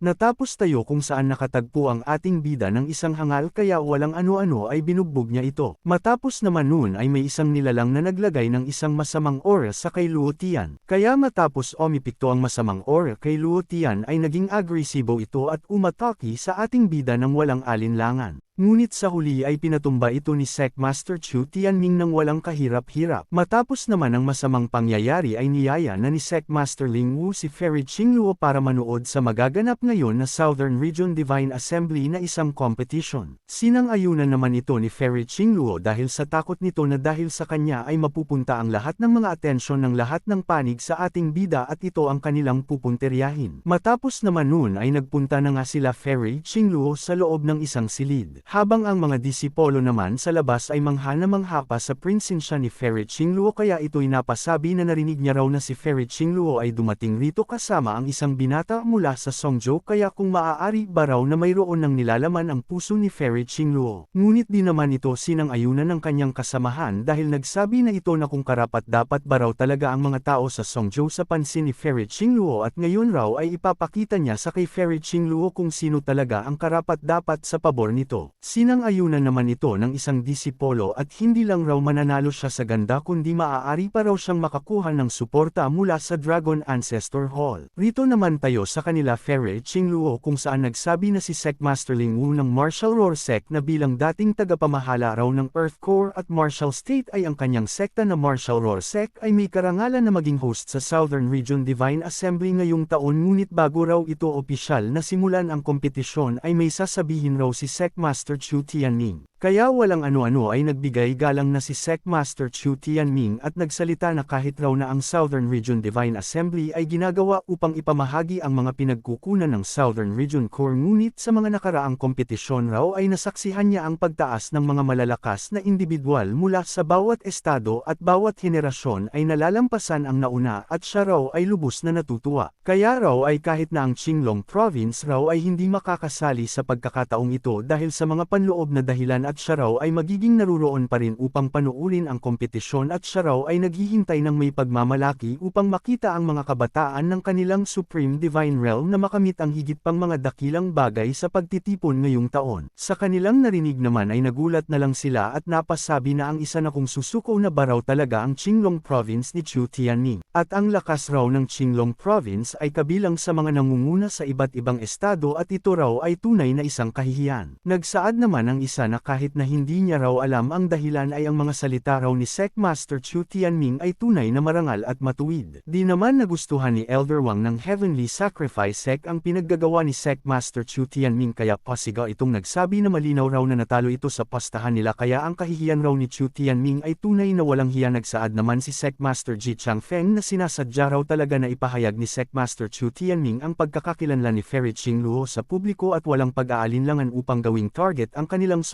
Natapos tayo kung saan nakatagpo ang ating bida ng isang hangal kaya walang ano-ano ay binugbog niya ito. Matapos naman noon ay may isang nilalang na naglagay ng isang masamang aura sa kay Luotian. Kaya matapos omipikto ang masamang aura kay Luotian ay naging agresibo ito at umataki sa ating bida ng walang alinlangan. Ngunit sa huli ay pinatumba ito ni Sec Master Chu Tianming ng walang kahirap-hirap. Matapos naman ang masamang pangyayari ay niyaya na ni Sec Master Ling Wu si Ferry Qingluo para manood sa magaganap ngayon na Southern Region Divine Assembly na isang competition. Sinang-ayunan naman ito ni Ferry Qingluo dahil sa takot nito na dahil sa kanya ay mapupunta ang lahat ng mga atensyon ng lahat ng panig sa ating bida at ito ang kanilang pupunteryahin. Matapos naman noon ay nagpunta na nga sila Ferry Qingluo sa loob ng isang silid. Habang ang mga disipolo naman sa labas ay mangha na mangha pa sa prinsensya ni Ferry Qingluo kaya ito'y napasabi na narinig niya raw na si Ferry Qingluo ay dumating rito kasama ang isang binata mula sa Songzhou kaya kung maaari ba raw na mayroon ng nilalaman ang puso ni Ferry Qingluo. Ngunit di naman ito sinang-ayunan ng kanyang kasamahan dahil nagsabi na ito na kung karapat dapat ba raw talaga ang mga tao sa Songzhou sa pansin ni Ferry Qingluo at ngayon raw ay ipapakita niya sa kay Ferry Qingluo kung sino talaga ang karapat dapat sa pabor nito. Sinang-ayunan naman ito ng isang disipolo at hindi lang raw mananalo siya sa ganda kundi maaari pa raw siyang makakuha ng suporta mula sa Dragon Ancestor Hall. Rito naman tayo sa kanila Ferry Qingluo kung saan nagsabi na si Sec Master Ling Wu ng Martial Roar Sec na bilang dating tagapamahala raw ng Earth Core at Martial State ay ang kanyang sekta na Martial Roar Sec ay may karangalan na maging host sa Southern Region Divine Assembly ngayong taon ngunit bago raw ito opisyal na simulan ang kompetisyon ay may sasabihin raw si Sec Master Master Chu Tianming. Kaya walang ano-ano ay nagbigay galang na si Sec Master Chu Tianming at nagsalita na kahit raw na ang Southern Region Divine Assembly ay ginagawa upang ipamahagi ang mga pinagkukunan ng Southern Region Core ngunit sa mga nakaraang kompetisyon raw ay nasaksihan niya ang pagtaas ng mga malalakas na individual mula sa bawat estado at bawat henerasyon ay nalalampasan ang nauna at siya raw ay lubos na natutuwa. Kaya raw ay kahit na ang Qinglong Province raw ay hindi makakasali sa pagkakataong ito dahil sa mga panloob na dahilan at siya raw ay magiging naruroon pa rin upang panuurin ang kompetisyon at siya raw ay naghihintay ng may pagmamalaki upang makita ang mga kabataan ng kanilang Supreme Divine Realm na makamit ang higit pang mga dakilang bagay sa pagtitipon ngayong taon. Sa kanilang narinig naman ay nagulat na lang sila at napasabi na ang isa na kung susuko na ba raw talaga ang Qinglong Province ni Chu Tianming. At ang lakas raw ng Qinglong Province ay kabilang sa mga nangunguna sa iba't ibang estado at ito raw ay tunay na isang kahihiyan. Nagsaad naman ang isa na kahit kahit na hindi niya raw alam ang dahilan ay ang mga salita raw ni Sec Master Chu Tianming ay tunay na marangal at matuwid. Di naman nagustuhan ni Elder Wang ng Heavenly Sacrifice Sec ang pinaggagawa ni Sec Master Chu Tianming kaya pasigaw itong nagsabi na malinaw raw na natalo ito sa pastahan nila kaya ang kahihiyan raw ni Chu Tianming ay tunay na walang hiya nagsaad naman si Sec Master Ji Changfeng na sinasadya raw talaga na ipahayag ni Sec Master Chu Tianming ang pagkakakilanlan ni Ferry Qingluo sa publiko at walang pag-aalinlangan upang gawing target ang kanilang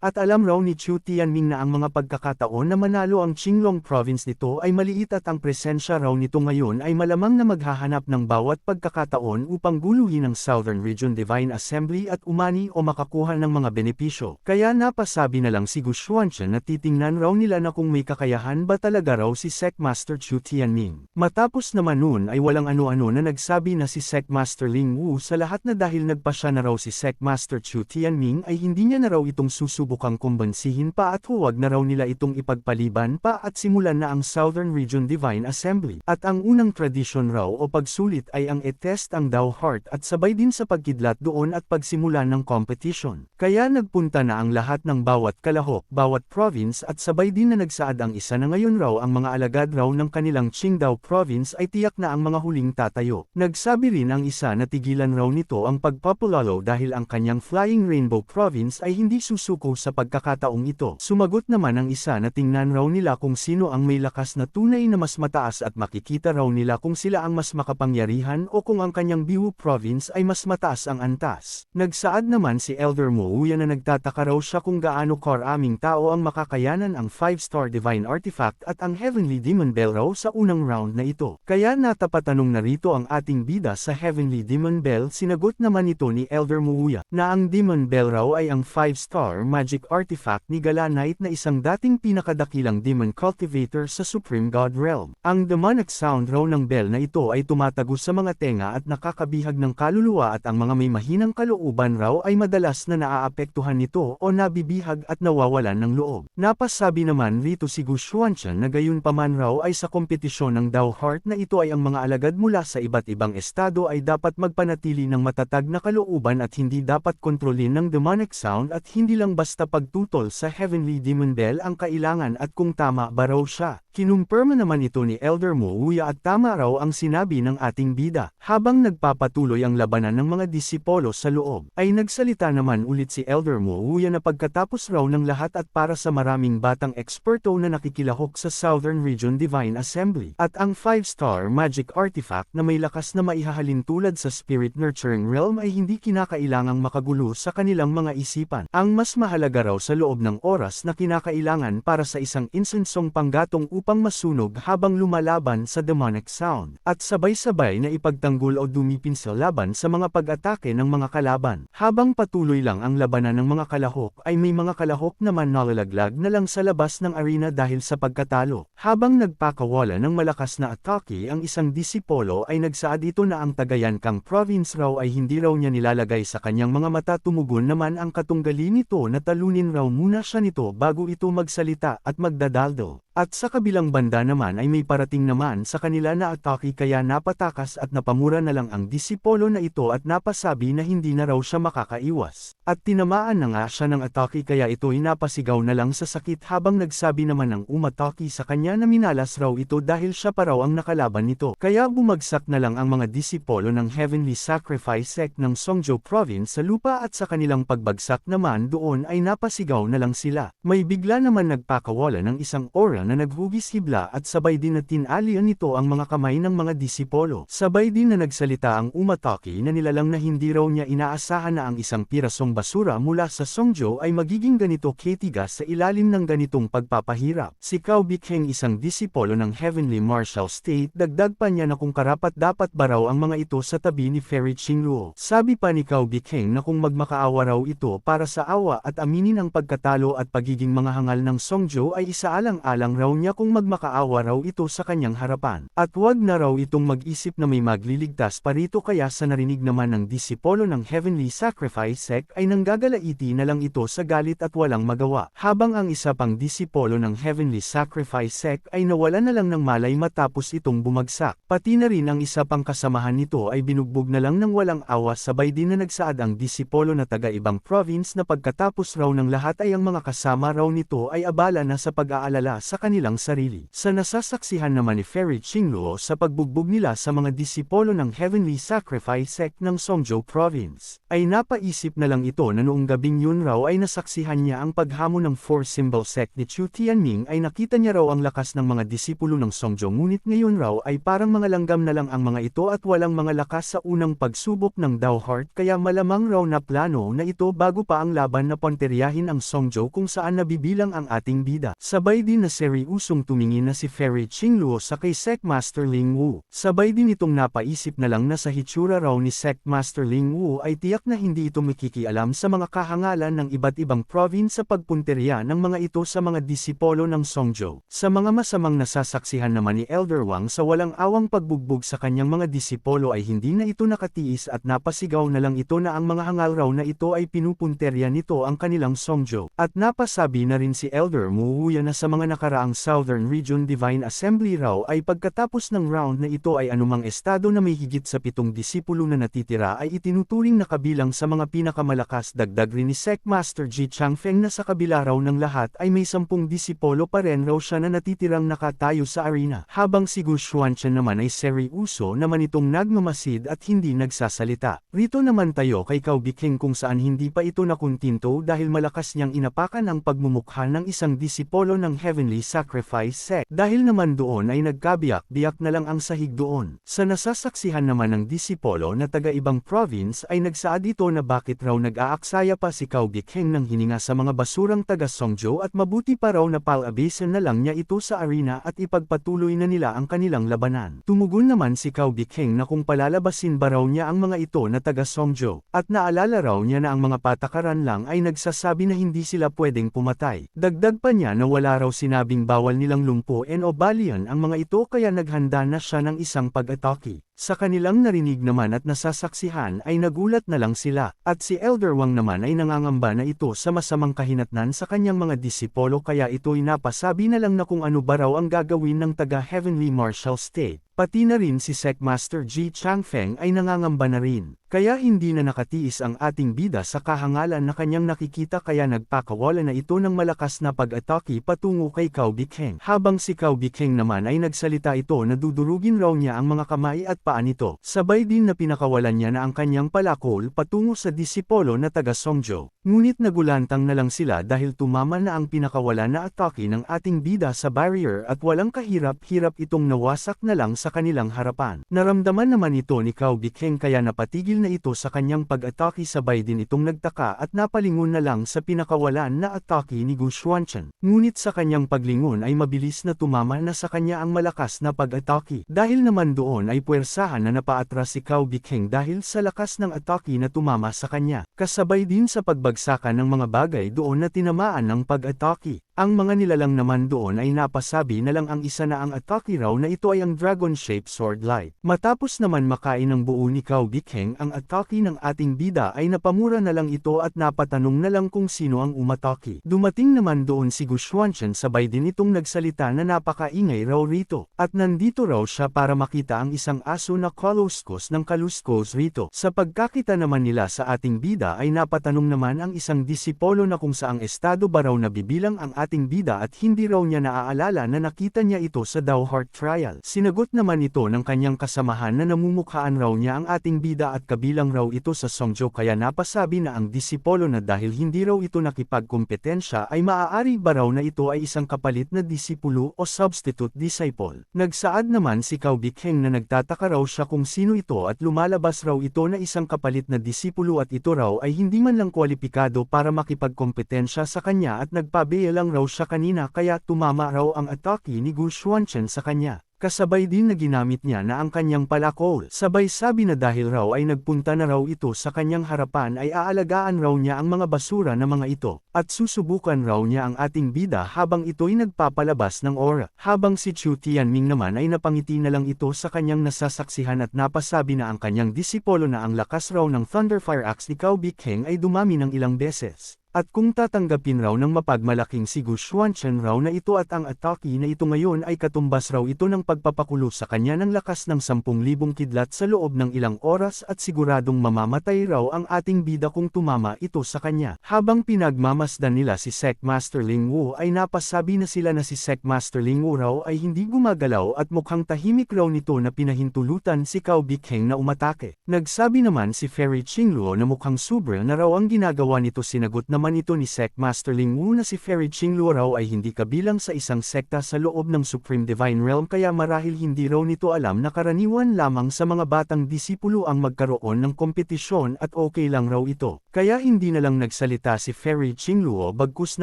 At alam raw ni Chu Tianming na ang mga pagkakataon na manalo ang Qinglong province nito ay maliit at ang presensya raw nito ngayon ay malamang na maghahanap ng bawat pagkakataon upang guluhin ang Southern Region Divine Assembly at umani o makakuha ng mga benepisyo. Kaya napasabi na lang si Gu Xuanchen na titingnan raw nila na kung may kakayahan ba talaga raw si Sec Master Chu Tianming. Matapos naman noon ay walang ano-ano na nagsabi na si Sec Master Ling Wu sa lahat na dahil nagpasya na raw si Sec Master Chu Tianming ay hindi niya na raw itong susunod sinusubukang kumbansihin pa at huwag na raw nila itong ipagpaliban pa at simulan na ang Southern Region Divine Assembly. At ang unang tradisyon raw o pagsulit ay ang e-test ang Dao Heart at sabay din sa pagkidlat doon at pagsimula ng competition. Kaya nagpunta na ang lahat ng bawat kalahok, bawat province at sabay din na nagsaad ang isa na ngayon raw ang mga alagad raw ng kanilang Qingdao province ay tiyak na ang mga huling tatayo. Nagsabi rin ang isa na tigilan raw nito ang pagpapulalo dahil ang kanyang Flying Rainbow province ay hindi susuko sa pagkakataong ito. Sumagot naman ang isa na tingnan raw nila kung sino ang may lakas na tunay na mas mataas at makikita raw nila kung sila ang mas makapangyarihan o kung ang kanyang Biwu province ay mas mataas ang antas. Nagsaad naman si Elder Mouya na nagtataka raw siya kung gaano karaming tao ang makakayanan ang 5-star Divine Artifact at ang Heavenly Demon Bell raw sa unang round na ito. Kaya natapatanong na rito ang ating bida sa Heavenly Demon Bell sinagot naman ito ni Elder Mouya na ang Demon Bell raw ay ang 5-star magic artifact ni Gala Knight na isang dating pinakadakilang demon cultivator sa Supreme God Realm. Ang demonic sound raw ng bell na ito ay tumatagos sa mga tenga at nakakabihag ng kaluluwa at ang mga may mahinang kalooban raw ay madalas na naaapektuhan nito o nabibihag at nawawalan ng loob. Napasabi naman rito si Gu Xuanchen na gayon paman raw ay sa kompetisyon ng Dao Heart na ito ay ang mga alagad mula sa iba't ibang estado ay dapat magpanatili ng matatag na kalooban at hindi dapat kontrolin ng demonic sound at hindi lang basta pagtutol sa Heavenly Demon Bell ang kailangan at kung tama ba raw siya. Kinumpirma naman ito ni Elder Mo Wuya at tama raw ang sinabi ng ating bida. Habang nagpapatuloy ang labanan ng mga disipolo sa loob, ay nagsalita naman ulit si Elder Mo Wuya na pagkatapos raw ng lahat at para sa maraming batang eksperto na nakikilahok sa Southern Region Divine Assembly, at ang 5-star magic artifact na may lakas na maihahalin tulad sa Spirit Nurturing Realm ay hindi kinakailangang makagulo sa kanilang mga isipan. Ang mas mahalaga raw sa loob ng oras na kinakailangan para sa isang insensong panggatong upang masunog habang lumalaban sa demonic sound, at sabay-sabay na ipagtanggol o dumipinsel laban sa mga pag-atake ng mga kalaban. Habang patuloy lang ang labanan ng mga kalahok ay may mga kalahok naman nalalaglag na lang sa labas ng arena dahil sa pagkatalo. Habang nagpakawala ng malakas na atake ang isang disipolo ay nagsaad ito na ang Tagayan Kang province raw ay hindi raw niya nilalagay sa kanyang mga mata tumugon naman ang katunggali nito na talunin raw muna siya nito bago ito magsalita at magdadaldo. At sa kabilang banda naman ay may parating naman sa kanila na atake kaya napatakas at napamura na lang ang disipolo na ito at napasabi na hindi na raw siya makakaiwas. At tinamaan na nga siya ng atake kaya ito napasigaw na lang sa sakit habang nagsabi naman ng umatake sa kanya na minalas raw ito dahil siya pa raw ang nakalaban nito. Kaya bumagsak na lang ang mga disipolo ng Heavenly Sacrifice Sect ng Songzhou Province sa lupa at sa kanilang pagbagsak naman doon ay napasigaw na lang sila. May bigla naman nagpakawala ng isang aura na naghugis hibla at sabay din na tinalian nito ang mga kamay ng mga disipolo. Sabay din na nagsalita ang umatake na nilalang na hindi raw niya inaasahan na ang isang pirasong basura mula sa Songjo ay magiging ganito ketigas sa ilalim ng ganitong pagpapahirap. Si Cao Bikheng isang disipolo ng Heavenly Martial State dagdag pa niya na kung karapat dapat ba raw ang mga ito sa tabi ni Fairy Qingluo. Sabi pa ni Cao Bikheng na kung magmakaawa raw ito para sa awa at aminin ang pagkatalo at pagiging mga hangal ng Songjo ay isaalang-alang raw niya kung magmakaawa raw ito sa kanyang harapan. At wag na raw itong mag-isip na may magliligtas pa rito kaya sa narinig naman ng disipolo ng Heavenly Sacrifice Sect ay nanggagalaiti na lang ito sa galit at walang magawa. Habang ang isa pang disipolo ng Heavenly Sacrifice Sect ay nawala na lang ng malay matapos itong bumagsak. Pati na rin ang isa pang kasamahan nito ay binugbog na lang ng walang awa sabay din na nagsaad ang disipolo na taga-ibang province na pagkatapos raw ng lahat ay ang mga kasama raw nito ay abala na sa pag-aalala sa kanilang sarili. Sa nasasaksihan naman ni Fairy Qingluo sa pagbugbog nila sa mga disipolo ng Heavenly Sacrifice Sect ng Songzhou Province, ay napaisip na lang ito na noong gabing yun raw ay nasaksihan niya ang paghamon ng Four Symbol Sect ni Chu Tianming ay nakita niya raw ang lakas ng mga disipulo ng Songzhou ngunit ngayon raw ay parang mga langgam na lang ang mga ito at walang mga lakas sa unang pagsubok ng Dao Heart kaya malamang raw na plano na ito bago pa ang laban na ponteryahin ang Songzhou kung saan nabibilang ang ating bida. Sabay din na seriusong tumingin na si Fairy Qingluo sa kay Sect Master Ling Wu. Sabay din itong napaisip na lang na sa hitsura raw ni Sect Master Ling Wu ay tiyak na hindi ito makikialam sa mga kahangalan ng iba't ibang province sa pagpunterya ng mga ito sa mga disipolo ng Songzhou. Sa mga masamang nasasaksihan naman ni Elder Wang sa walang awang pagbugbog sa kanyang mga disipolo ay hindi na ito nakatiis at napasigaw na lang ito na ang mga hangal raw na ito ay pinupunterya nito ang kanilang Songzhou. At napasabi na rin si Elder Muwuya na sa mga nakaraang Southern Region Divine Assembly raw ay pagkatapos ng round na ito ay anumang estado na may higit sa pitong disipulo na natitira ay itinuturing na kabilang sa mga pinakamalakas dagdag rin ni Sec Master Ji Changfeng na sa kabila raw ng lahat ay may sampung disipolo pa rin raw siya na natitirang nakatayo sa arena. Habang si Gu Xuanchen naman ay seryoso naman itong nagmamasid at hindi nagsasalita. Rito naman tayo kay Cao Biking kung saan hindi pa ito nakuntinto dahil malakas niyang inapakan ang pagmumukha ng isang disipolo ng Heavenly sacrifice sect. Dahil naman doon ay nagkabiyak-biyak na lang ang sahig doon. Sa nasasaksihan naman ng disipolo na taga-ibang province ay nagsaad ito na bakit raw nag-aaksaya pa si Kao Bikheng ng hininga sa mga basurang taga Songjo at mabuti pa raw na palabisan na lang niya ito sa arena at ipagpatuloy na nila ang kanilang labanan. Tumugon naman si Kao Bikheng na kung palalabasin ba raw niya ang mga ito na taga Songjo, at naalala raw niya na ang mga patakaran lang ay nagsasabi na hindi sila pwedeng pumatay. Dagdag pa niya na wala raw sinabing bawal nilang lumpuin o balian ang mga ito kaya naghanda na siya ng isang pag-atake. Sa kanilang narinig naman at nasasaksihan ay nagulat na lang sila, at si Elder Wang naman ay nangangamba na ito sa masamang kahinatnan sa kanyang mga disipolo kaya ito'y napasabi na lang na kung ano ba raw ang gagawin ng taga-Heavenly Marshal State. Pati na rin si Secmaster Ji Changfeng ay nangangamba na rin. Kaya hindi na nakatiis ang ating bida sa kahangalan na kanyang nakikita kaya nagpakawala na ito ng malakas na pag-atake patungo kay Kao Bikheng. Habang si Kao Bikheng naman ay nagsalita ito na dudurugin raw niya ang mga kamay at paa nito. Sabay din na pinakawalan niya na ang kanyang palakol patungo sa disipolo na taga Songjo. Ngunit nagulantang na lang sila dahil tumama na ang pinakawala na atake ng ating bida sa barrier at walang kahirap-hirap itong nawasak na lang sa kanilang harapan. Naramdaman naman ito ni Kao Bikheng kaya napatigil na ito sa kanyang pag-atake sabay din itong nagtaka at napalingon na lang sa pinakawalan na atake ni Gu Xuanchen. Ngunit sa kanyang paglingon ay mabilis na tumama na sa kanya ang malakas na pag-atake. Dahil naman doon ay puwersahan na napaatras si Kao Bikheng dahil sa lakas ng atake na tumama sa kanya. Kasabay din sa pagbagsakan ng mga bagay doon na tinamaan ng pag-atake. Ang mga nilalang naman doon ay napasabi na lang ang isa na ang atake raw na ito ay ang dragon-shaped sword light. Matapos naman makain ng buo ni Kao Bikheng ang atake ng ating bida ay napamura na lang ito at napatanong na lang kung sino ang umatake. Dumating naman doon si Gu Xuanchen sabay din itong nagsalita na napakaingay raw rito, at nandito raw siya para makita ang isang aso na kaluskos ng kaluskos rito. Sa pagkakita naman nila sa ating bida ay napatanong naman ang isang disipolo na kung saang estado ba raw nabibilang ang ating bida at hindi raw niya naaalala na nakita niya ito sa Dow Heart Trial. Sinagot naman ito ng kanyang kasamahan na namumukhaan raw niya ang ating bida at kabilang raw ito sa Songjo kaya napasabi na ang disipolo na dahil hindi raw ito nakipagkompetensya ay maaari ba raw na ito ay isang kapalit na disipulo o substitute disciple. Nagsaad naman si Kao Bikheng na nagtataka raw siya kung sino ito at lumalabas raw ito na isang kapalit na disipulo at ito raw ay hindi man lang kwalipikado para makipagkompetensya sa kanya at nagpabeya lang raw siya kanina kaya tumama raw ang atake ni Gu Xuanchen sa kanya. Kasabay din na ginamit niya na ang kanyang palakol. Sabay sabi na dahil raw ay nagpunta na raw ito sa kanyang harapan ay aalagaan raw niya ang mga basura na mga ito, at susubukan raw niya ang ating bida habang ito'y nagpapalabas ng aura. Habang si Chu Tianming naman ay napangiti na lang ito sa kanyang nasasaksihan at napasabi na ang kanyang disipolo na ang lakas raw ng Thunderfire Axe ni Kao Bikheng ay dumami ng ilang beses. At kung tatanggapin raw ng mapagmalaking si Gu Xuanchen raw na ito at ang atake na ito ngayon ay katumbas raw ito ng pagpapakulo sa kanya ng lakas ng 10,000 kidlat sa loob ng ilang oras at siguradong mamamatay raw ang ating bida kung tumama ito sa kanya. Habang pinagmamasdan nila si Sec Master Ling Wu ay napasabi na sila na si Sec Master Ling Wu raw ay hindi gumagalaw at mukhang tahimik raw nito na pinahintulutan si Kao Bikheng na umatake. Nagsabi naman si Fairy Qingluo na mukhang sobra na raw ang ginagawa nito sinagot na naman ito ni Sec Master Ling Wu na si Fairy Qingluo raw ay hindi kabilang sa isang sekta sa loob ng Supreme Divine Realm kaya marahil hindi raw nito alam na karaniwan lamang sa mga batang disipulo ang magkaroon ng kompetisyon at okay lang raw ito. Kaya hindi na lang nagsalita si Fairy Qingluo bagkus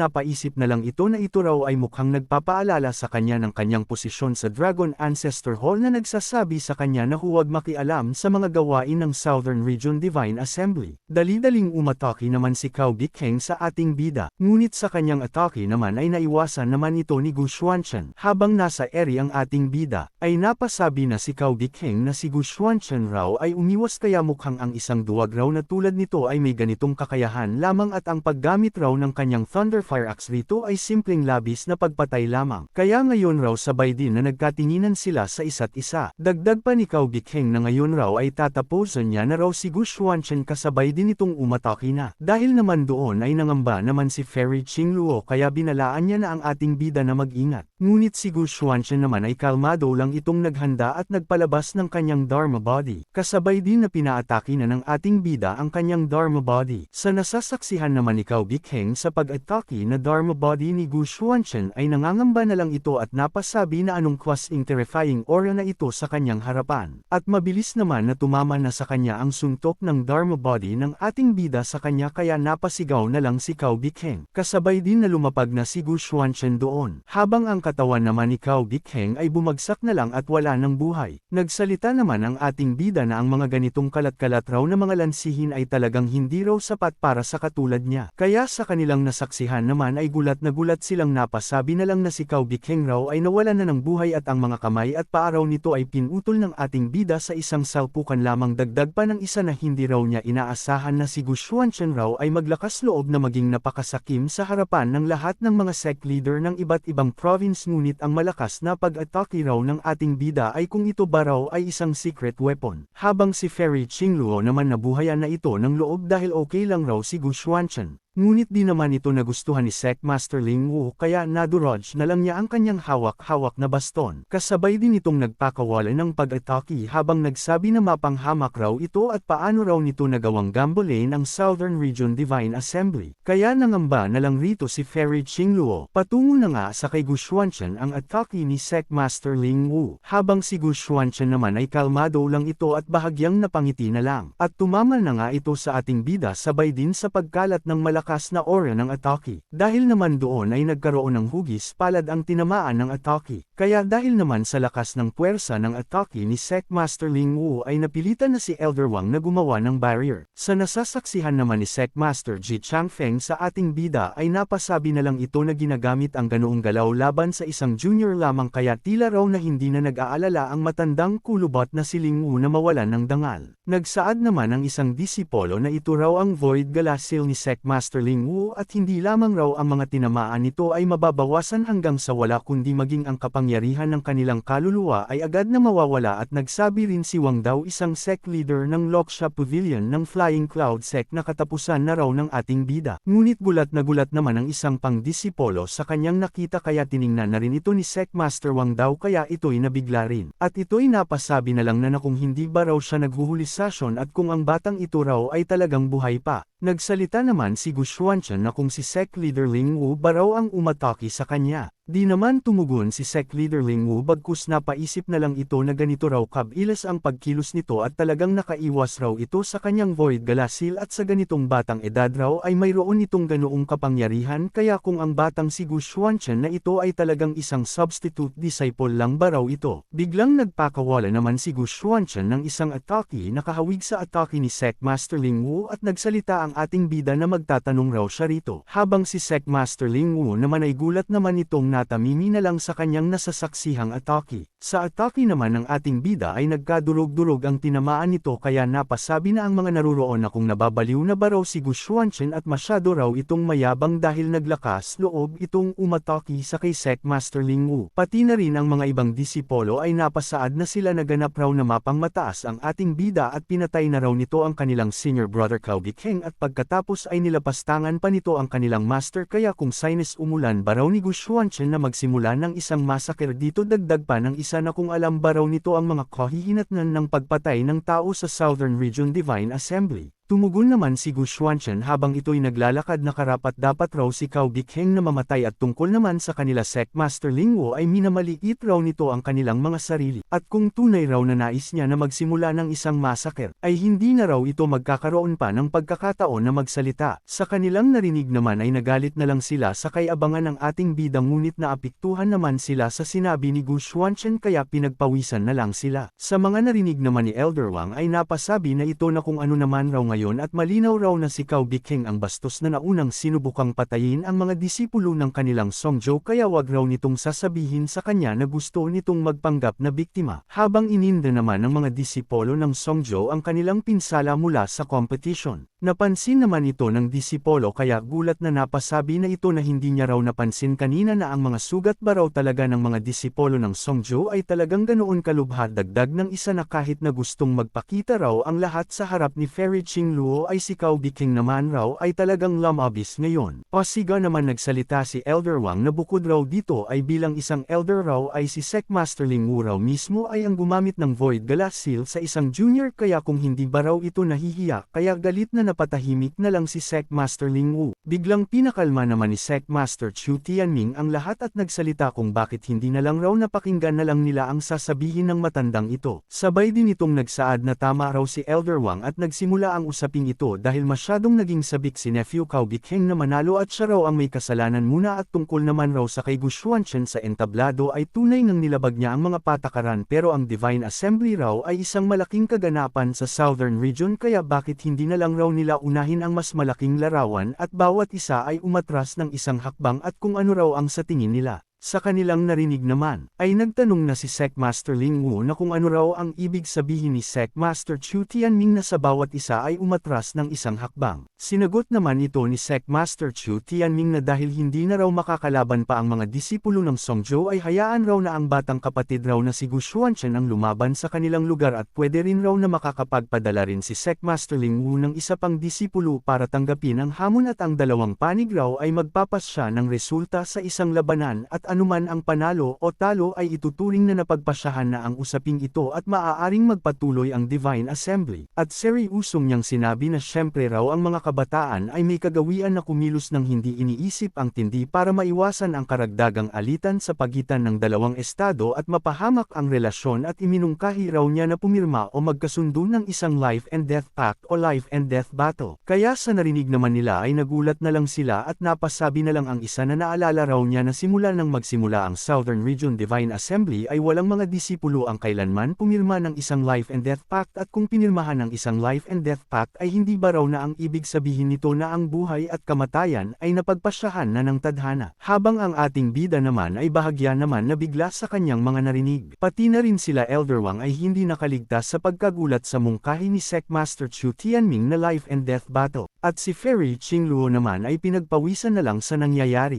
napaisip na lang ito na ito raw ay mukhang nagpapaalala sa kanya ng kanyang posisyon sa Dragon Ancestor Hall na nagsasabi sa kanya na huwag makialam sa mga gawain ng Southern Region Divine Assembly. Dali-daling umatake naman si Kao Bikheng sa ating bida, ngunit sa kanyang atake naman ay naiwasan naman ito ni Gu Xuanchen. Habang nasa eri ang ating bida, ay napasabi na si Kao Bikheng na si Gu Xuanchen raw ay umiwas kaya mukhang ang isang duwag raw na tulad nito ay may ganitong kakayahan lamang at ang paggamit raw ng kanyang Thunderfire Axe rito ay simpleng labis na pagpatay lamang. Kaya ngayon raw sabay din na nagkatinginan sila sa isa't isa. Dagdag pa ni Kao Bikheng na ngayon raw ay tatapusan niya na raw si Gu Xuanchen kasabay din itong umatake na. Dahil naman doon ay nangamba naman si Fairy Qingluo kaya binalaan niya na ang ating bida na mag-ingat. Ngunit si Gu Xuanchen naman ay kalmado lang itong naghanda at nagpalabas ng kanyang Dharma body. Kasabay din na pinaatake na ng ating bida ang kanyang Dharma body. Sa nasasaksihan naman Cao Bikheng sa pag-atake na Dharma body ni Gu Xuanchen ay nangangamba na lang ito at napasabi na anong kwasing terrifying aura na ito sa kanyang harapan. At mabilis naman na tumama na sa kanya ang suntok ng Dharma body ng ating bida sa kanya kaya napasigaw na lang si Cao Bikheng. Kasabay din na lumapag na si Gu Xuanchen doon. Habang ang katawan naman Cao Bikheng ay bumagsak na lang at wala ng buhay. Nagsalita naman ang ating bida na ang mga ganitong kalat-kalat raw na mga lansihin ay talagang hindi raw sapat para sa katulad niya. Kaya sa kanilang nasaksihan naman ay gulat na gulat silang napasabi na lang na si Cao Bikheng raw ay nawalan na ng buhay at ang mga kamay at paaraw nito ay pinutol ng ating bida sa isang salpukan lamang dagdag pa ng isa na hindi raw niya inaasahan na si Gu Xuanchen raw ay maglakas loob na maging napakasakim sa harapan ng lahat ng mga sect leader ng iba't ibang province ngunit ang malakas na pag-atake raw ng ating bida ay kung ito ba raw ay isang secret weapon. Habang si Ferry Qingluo naman nabuhayan na ito ng loob dahil okay lang raw si Gu Xuanchen. Ngunit di naman ito nagustuhan ni Sec Master Ling Wu kaya nadurodge na lang niya ang kanyang hawak-hawak na baston. Kasabay din itong nagpakawala ng pag-atake habang nagsabi na mapanghamak raw ito at paano raw nito nagawang gambolain ang Southern Region Divine Assembly. Kaya nangamba na lang rito si Ferry Qingluo. Patungo na nga sa kay Gu Xuanchen ang atake ni Sec Master Ling Wu. Habang si Gu Xuanchen naman ay kalmado lang ito at bahagyang napangiti na lang. At tumama na nga ito sa ating bida sabay din sa pagkalat ng malakas malakas na aura ng atake. Dahil naman doon ay nagkaroon ng hugis palad ang tinamaan ng atake. Kaya dahil naman sa lakas ng puwersa ng atake ni Sec Master Ling Wu ay napilitan na si Elder Wang na gumawa ng barrier. Sa nasasaksihan naman ni Sec Master Ji Changfeng sa ating bida ay napasabi na lang ito na ginagamit ang ganoong galaw laban sa isang junior lamang kaya tila raw na hindi na nag-aalala ang matandang kulubot na si Ling Wu na mawalan ng dangal. Nagsaad naman ang isang disipolo na ito raw ang Void Galasil ni Sec Master Ling Wu at hindi lamang raw ang mga tinamaan nito ay mababawasan hanggang sa wala kundi maging ang kapangyarihan ng kanilang kaluluwa ay agad na mawawala at nagsabi rin si Wang Dao isang sect leader ng Loksha Pavilion ng Flying Cloud sect na katapusan na raw ng ating bida. Ngunit gulat na gulat naman ang isang pang disipolo sa kanyang nakita kaya tiningnan na rin ito ni Sec Master Wang Dao kaya ito'y nabigla rin. At ito'y napasabi na lang na na kung hindi ba raw siya naghuhulisasyon at kung ang batang ito raw ay talagang buhay pa. Nagsalita naman si Gu Xuanchen na kung si Sec Leader Ling Wu ba raw ang umatake sa kanya. Di naman tumugon si Sec Leader Ling Wu bagkus napaisip na lang ito na ganito raw kabilas ang pagkilos nito at talagang nakaiwas raw ito sa kanyang Void Galasil at sa ganitong batang edad raw ay mayroon itong ganoong kapangyarihan kaya kung ang batang si Gu Xuanchen na ito ay talagang isang substitute disciple lang ba raw ito. Biglang nagpakawala naman si Gu Xuanchen ng isang atake na kahawig sa atake ni Sec Master Ling Wu at nagsalita ang ating bida na magtatanong raw siya rito. Habang si Sec Master Ling Wu naman ay gulat naman itong natamimi na lang sa kanyang nasasaksihang atake. Sa atake naman ng ating bida ay nagkadurog-durog ang tinamaan nito kaya napasabi na ang mga naruroon na kung nababaliw na ba raw si Gu Xuanchen at masyado raw itong mayabang dahil naglakas loob itong umatake sa kay Sec Master Ling Wu. Pati na rin ang mga ibang disipolo ay napasaad na sila naganap raw na mapang mataas ang ating bida at pinatay na raw nito ang kanilang senior brother Cao Bikheng at pagkatapos ay nilapastangan pa nito ang kanilang master kaya kung sinus umulan ba raw ni Gu Xuanchen na magsimula ng isang massacre dito dagdag pa ng isa na kung alam ba raw nito ang mga kahihinatnan ng pagpatay ng tao sa Southern Region Divine Assembly. Tumugon naman si Gu Xuanchen habang ito'y naglalakad na karapat dapat raw si Cao Bikheng na mamatay at tungkol naman sa kanila Sec Master Ling Wu ay minamaliit raw nito ang kanilang mga sarili. At kung tunay raw na nais niya na magsimula ng isang massacre, ay hindi na raw ito magkakaroon pa ng pagkakataon na magsalita. Sa kanilang narinig naman ay nagalit na lang sila sa kayabangan ng ating bidang ngunit naapiktuhan naman sila sa sinabi ni Gu Xuanchen kaya pinagpawisan na lang sila. Sa mga narinig naman ni Elder Wang ay napasabi na ito na kung ano naman raw ngayon ngayon at malinaw raw na si Cao Bikheng ang bastos na naunang sinubukang patayin ang mga disipulo ng kanilang Songjo kaya wag raw nitong sasabihin sa kanya na gusto nitong magpanggap na biktima. Habang ininda naman ng mga disipulo ng Songjo ang kanilang pinsala mula sa competition. Napansin naman ito ng disipolo kaya gulat na napasabi na ito na hindi niya raw napansin kanina na ang mga sugat ba raw talaga ng mga disipolo ng Songjo ay talagang ganoon kalubha dagdag ng isa na kahit na gustong magpakita raw ang lahat sa harap ni Fairy Ching Luo ay si Kao Biking naman raw ay talagang lamabis ngayon. Pasiga naman nagsalita si Elder Wang na bukod raw dito ay bilang isang elder raw ay si Sekmaster Ling Wu raw mismo ay ang gumamit ng Void Glass Seal sa isang junior kaya kung hindi ba raw ito nahihiya kaya galit na napatahimik na lang si Sekmaster Ling Wu. Biglang pinakalma naman ni Sekmaster Chu Tianming ang lahat at nagsalita kung bakit hindi na lang raw napakinggan na lang nila ang sasabihin ng matandang ito. Sabay din itong nagsaad na tama raw si Elder Wang at nagsimula ang usaping ito dahil masyadong naging sabik si Nephew Cao Bikheng na manalo at siya raw ang may kasalanan muna at tungkol naman raw sa kay Gu Xuanchen sa entablado ay tunay ngang nilabag niya ang mga patakaran pero ang Divine Assembly raw ay isang malaking kaganapan sa Southern Region kaya bakit hindi na lang raw nila unahin ang mas malaking larawan at bawat isa ay umatras ng isang hakbang at kung ano raw ang sa tingin nila. Sa kanilang narinig naman, ay nagtanong na si Sekmaster Ling Wu na kung ano raw ang ibig sabihin ni Sekmaster Chu Tianming na sa bawat isa ay umatras ng isang hakbang. Sinagot naman ito ni Sekmaster Chu Tianming na dahil hindi na raw makakalaban pa ang mga disipulo ng Songzhou ay hayaan raw na ang batang kapatid raw na si Gu Xuanchen ang lumaban sa kanilang lugar at pwede rin raw na makakapagpadala rin si Sekmaster Ling Wu ng isa pang disipulo para tanggapin ang hamon at ang dalawang panig raw ay magpapasya ng resulta sa isang labanan at anuman ang panalo o talo ay ituturing na napagpasyahan na ang usaping ito at maaaring magpatuloy ang Divine Assembly. At seriusong niyang sinabi na syempre raw ang mga kabataan ay may kagawian na kumilos ng hindi iniisip ang tindi para maiwasan ang karagdagang alitan sa pagitan ng dalawang estado at mapahamak ang relasyon at iminungkahi raw niya na pumirma o magkasundo ng isang life and death pact o life and death battle. Kaya sa narinig naman nila ay nagulat na lang sila at napasabi na lang ang isa na naalala raw niya na simula ng magsimula ang Southern Region Divine Assembly ay walang mga disipulo ang kailanman pumirma ng isang life and death pact at kung pinirmahan ng isang life and death pact ay hindi ba raw na ang ibig sabihin nito na ang buhay at kamatayan ay napagpasyahan na ng tadhana. Habang ang ating bida naman ay bahagya naman na bigla sa kanyang mga narinig. Pati na rin sila Elder Wang ay hindi nakaligtas sa pagkagulat sa mungkahi ni Sekmaster Chu Tianming na life and death battle. At si Fairy Qingluo naman ay pinagpawisan na lang sa nangyayari.